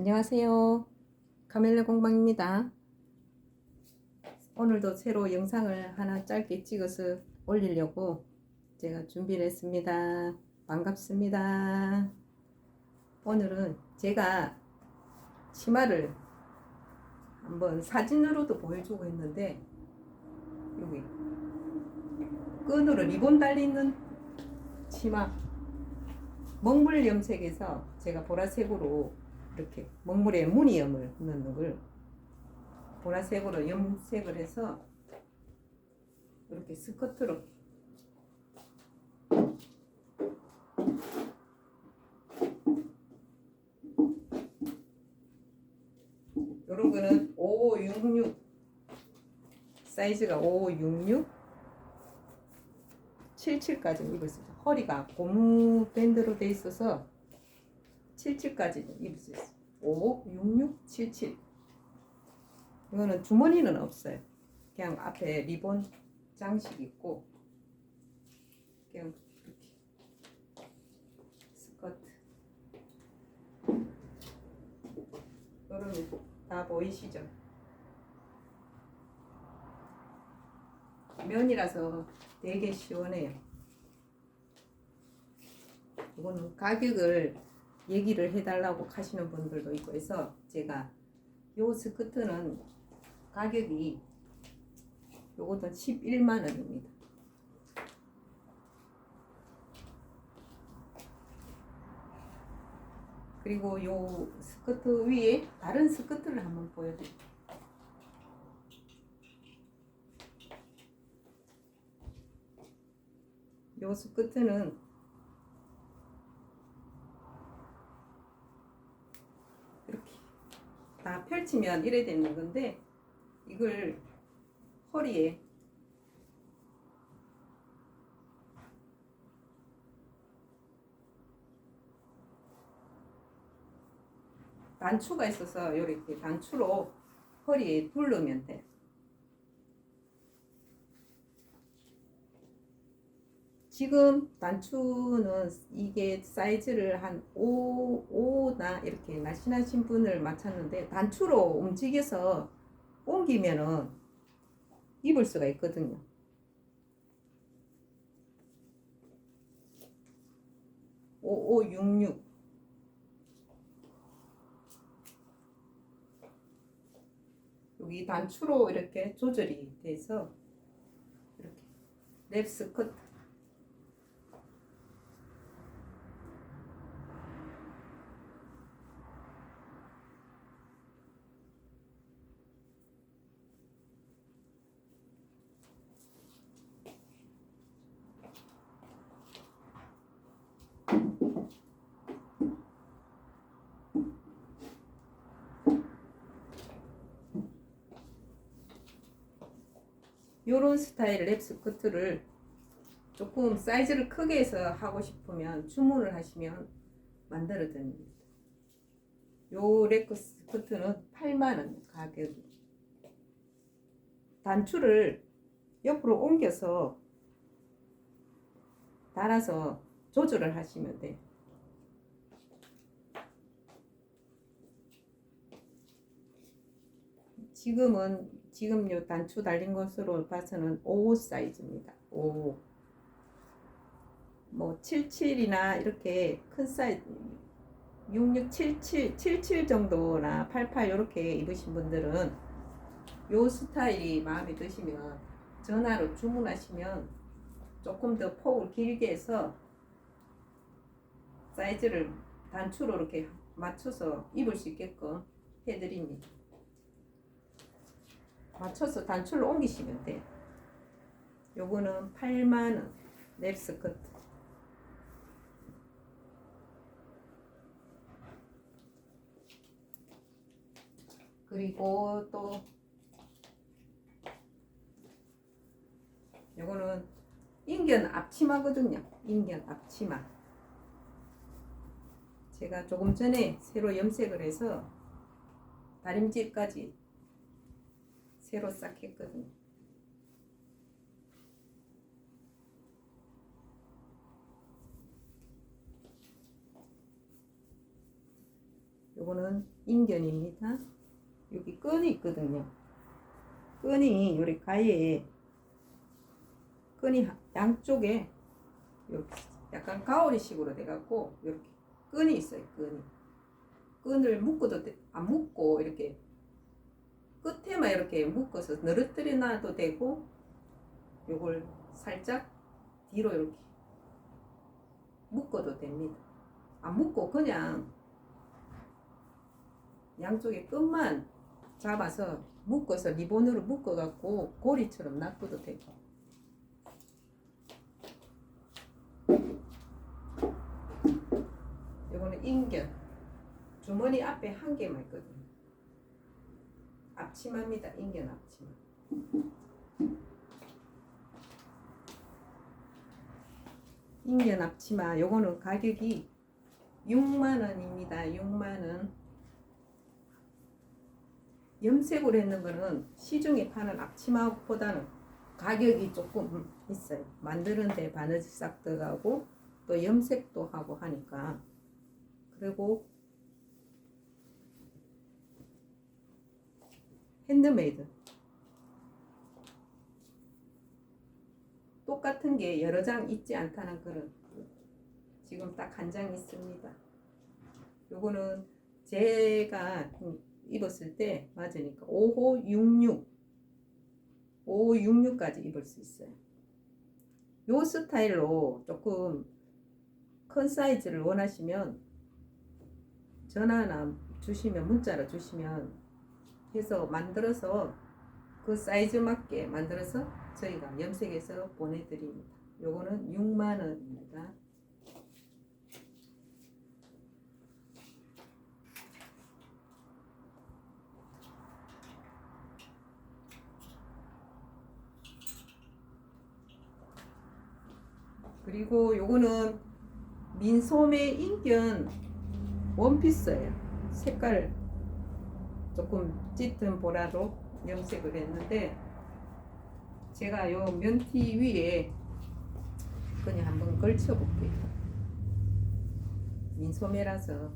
안녕하세요. 카멜레 공방입니다. 오늘도 새로 영상을 하나 짧게 찍어서 올리려고 제가 준비를 했습니다. 반갑습니다. 오늘은 제가 치마를 한번 사진으로도 보여주고 했는데 여기 끈으로 리본 달리는 치마 먹물 염색에서 제가 보라색으로 이렇게 먹물에 무늬염을 넣는 걸 보라색으로 염색을 해서 이렇게 스커트로 요런 거는 5566 사이즈가 5566 77까지 입을 수 있어요. 허리가 고무 밴드로 돼 있어서 77까지 입을 수 있어요. 5, 6, 6, 7, 7. 이거는 주머니는 없어요. 그냥 앞에 리본 장식 있고 그냥 이렇게 스커트. 여러분 다 보이시죠? 면이라서 되게 시원해요. 이거는 가격을 얘기를 해달라고 하시는 분들도 있고 해서 제가 요 스커트는 가격이 요것도 11만 원입니다. 그리고 요 스커트 위에 다른 스커트를 한번 보여드릴게요. 요 스커트는 이렇게 다 펼치면 이래 되는 건데 이걸 허리에 단추가 있어서 이렇게 단추로 허리에 두르면 돼. 지금 단추는 이게 사이즈를 한 5, 5나 이렇게 날씬하신 분을 맞췄는데 단추로 움직여서 옮기면은 입을 수가 있거든요. 오오육육 여기 단추로 이렇게 조절이 돼서 이렇게 랩 스커트 요런 스타일 랩 스커트를 조금 사이즈를 크게 해서 하고 싶으면 주문을 하시면 만들어 드립니다. 요랩 스커트는 8만원 가격이. 단추를 옆으로 옮겨서 달아서 조절을 하시면 돼요. 지금은 지금 요 단추 달린 것으로 봐서는 5 사이즈입니다. 5. 뭐 77이나 이렇게 큰 사이즈 6677, 77 정도나 88 이렇게 입으신 분들은 요 스타일이 마음에 드시면 전화로 주문하시면 조금 더 폭을 길게 해서 사이즈를 단추로 이렇게 맞춰서 입을 수 있게끔 해드립니다. 맞춰서 단추를 옮기시면 돼요. 요거는 8만원 랩스커트 그리고 또 요거는 인견 앞치마거든요. 인견 앞치마 제가 조금 전에 새로 염색을 해서 다림질까지 새로 싹 했거든요. 요거는 인견입니다. 여기 끈이 있거든요. 끈이 요리 가위에 끈이 하- 양쪽에 이렇게 약간 가오리식으로 돼갖고 이렇게 끈이 있어요. 끈이 끈을 묶어도 돼- 안 묶고 이렇게 끝에만 이렇게 묶어서 늘어뜨려 놔도 되고 요걸 살짝 뒤로 이렇게 묶어도 됩니다. 안 묶고 그냥 양쪽에 끝만 잡아서 묶어서 리본으로 묶어갖고 고리처럼 놔둬도 되고. 이거는 인견. 주머니 앞에 한 개만 있거든요 앞치마입니다. 인견 앞치마. 인견 앞치마. 요거는 가격이 6만원입니다. 6만원. 염색으로 했는 거는 시중에 파는 앞치마보다는 가격이 조금 있어요. 만드는데 바느질 싹 들어가고 또 염색도 하고 하니까. 그리고 핸드메이드 똑같은 게 여러 장 있지 않다는 그런 지금 딱 한 장 있습니다. 요거는 제가 입었을 때 맞으니까 5호 66 5호 66까지 입을 수 있어요. 요 스타일로 조금 큰 사이즈를 원하시면 전화나 주시면 문자로 주시면 해서 만들어서 그 사이즈 맞게 만들어서 저희가 염색해서 보내드립니다. 요거는 6만 원입니다. 그리고 요거는 민소매 인견 원피스예요. 색깔 조금 짙은 보라로 염색을 했는데 제가 요 면티 위에 그냥 한번 걸쳐 볼게요. 민소매라서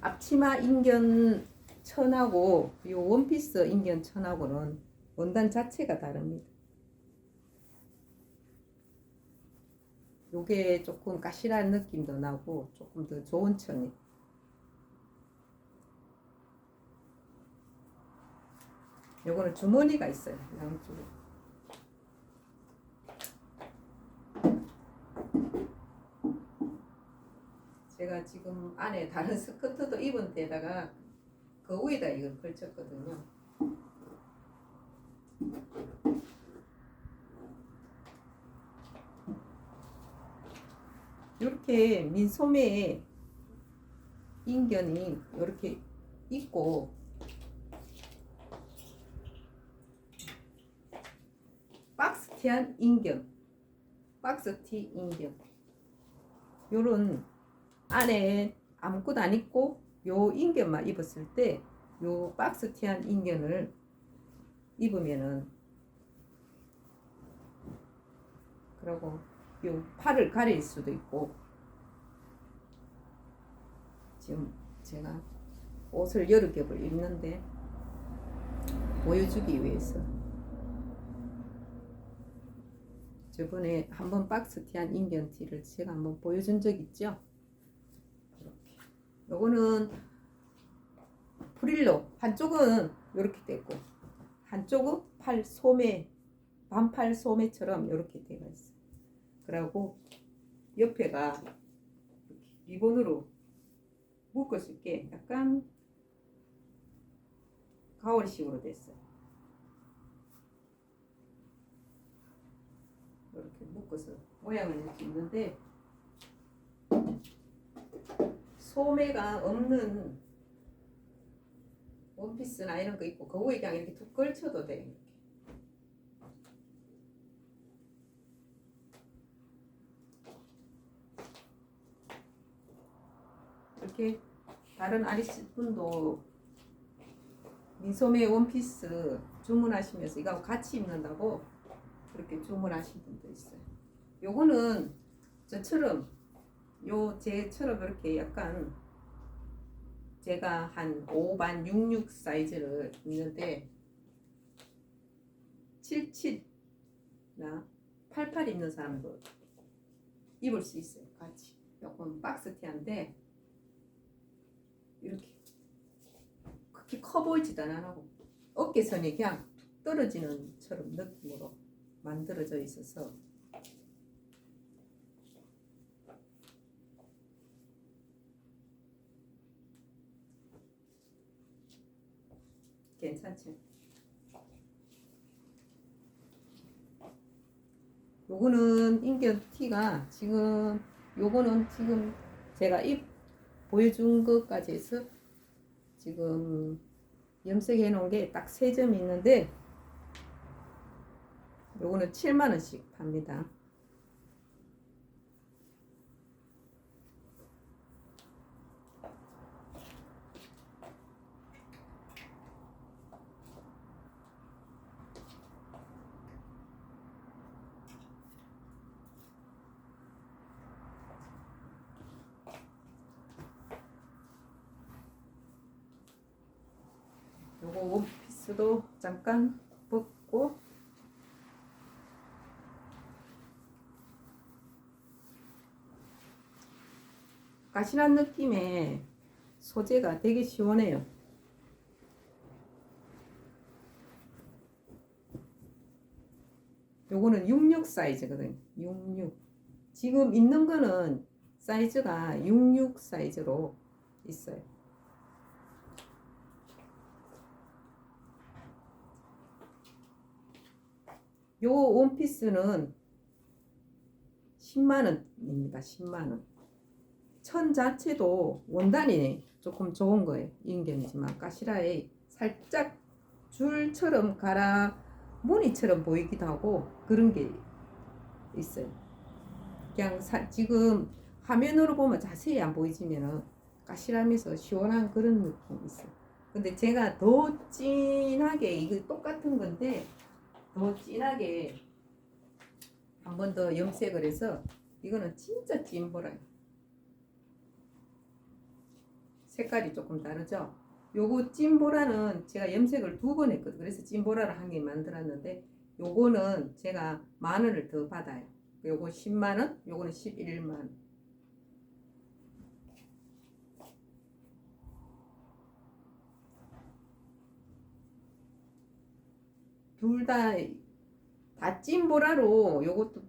앞치마 인견 천하고 요 원피스 인견 천하고는 원단 자체가 다릅니다. 요게 조금 까실한 느낌도 나고 조금 더 좋은 천이. 요거는 주머니가 있어요. 양쪽에. 제가 지금 안에 다른 스커트도 입은 데다가 그 위에다 이걸 걸쳤거든요. 이렇게 민소매에 인견이 이렇게 있고 박스티한 인견 박스티 인견. 요런 안에 아무것도 안 입고 요 인견만 입었을 때 요 박스티한 인견을 입으면은 그리고 요 팔을 가릴 수도 있고 지금 제가 옷을 여러 겹을 입는데 보여주기 위해서 저번에 한번 박스티한 인견 티를 제가 한번 보여준 적 있죠? 이렇게 요거는 프릴로 한쪽은 이렇게 되고 한쪽은 팔 소매 반팔 소매처럼 이렇게 되어 있어요. 그리고 옆에가 리본으로 묶었을 게 약간 가오리식으로 됐어요. 이렇게 묶어서 모양을 이렇게 있는데 소매가 없는 원피스나 이런 거 입고 거기에 그냥 이렇게 툭 걸쳐도 돼요. 이렇게. 이렇게 다른 아리스 분도 민소매 원피스 주문하시면서 이거 같이 입는다고 그렇게 주문하신 분도 있어요. 요거는 저처럼 요 제처럼 그렇게 약간 제가 한 5반 66 사이즈를 입는데 77나 88 입는 사람도 입을 수 있어요. 같이 조금 박스티한데 이렇게 그렇게 커 보이지도 않고 어깨선이 그냥 툭 떨어지는 처럼 느낌으로 만들어져 있어서 괜찮죠? 요거는 인견 티가 지금 요거는 지금 제가 입 보여준 것까지 해서 지금 염색해 놓은 게 딱 세 점 있는데 요거는 7만 원씩 팝니다. 원피스도 잠깐 벗고 가시한 느낌의 소재가 되게 시원해요. 요거는 66 사이즈거든요. 66. 지금 있는 거는 사이즈가 66 사이즈로 있어요. 요 원피스는 10만 원입니다. 10만 원. 천 자체도 원단이 조금 좋은 거예요. 인견이지만 까시라에 살짝 줄처럼 갈아 무늬처럼 보이기도 하고 그런 게 있어요. 그냥 사, 지금 화면으로 보면 자세히 안 보이지만은 까시라면서 시원한 그런 느낌이 있어요. 근데 제가 더 진하게 이거 똑같은 건데 더 진하게 한 번 더 염색을 해서 이거는 진짜 찐보라요. 색깔이 조금 다르죠? 요거 찐보라는 제가 염색을 두 번 했거든요. 그래서 찐보라를 한 개 만들었는데 요거는 제가 만 원을 더 받아요. 요거 10만 원, 요거는 11만 원. 둘 다 다 찐보라로 요것도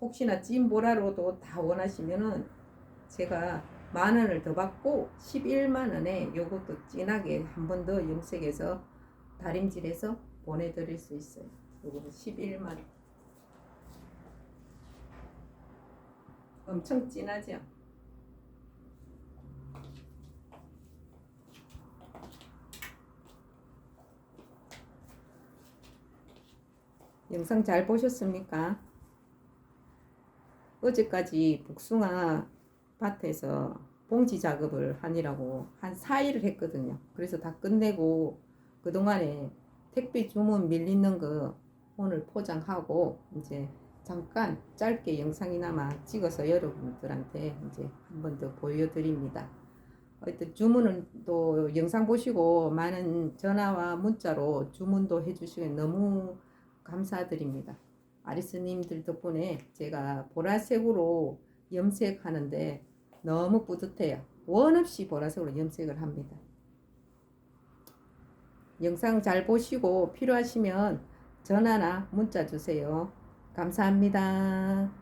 혹시나 찐보라로도 다 원하시면은 제가 만 원을 더 받고 11만 원에 요것도 진하게 한 번 더 염색해서 다림질해서 보내드릴 수 있어요. 요거는 11만 원. 엄청 진하죠? 영상 잘 보셨습니까? 어제까지 복숭아 밭에서 봉지 작업을 하느라고 한 4일을 했거든요. 그래서 다 끝내고 그동안에 택배 주문 밀리는 거 오늘 포장하고 이제 잠깐 짧게 영상이나마 찍어서 여러분들한테 이제 한 번 더 보여드립니다. 하여튼 주문은 또 영상 보시고 많은 전화와 문자로 주문도 해주시면 너무 감사드립니다. 아리스님들 덕분에 제가 보라색으로 염색하는데 너무 뿌듯해요. 원 없이 보라색으로 염색을 합니다. 영상 잘 보시고 필요하시면 전화나 문자 주세요. 감사합니다.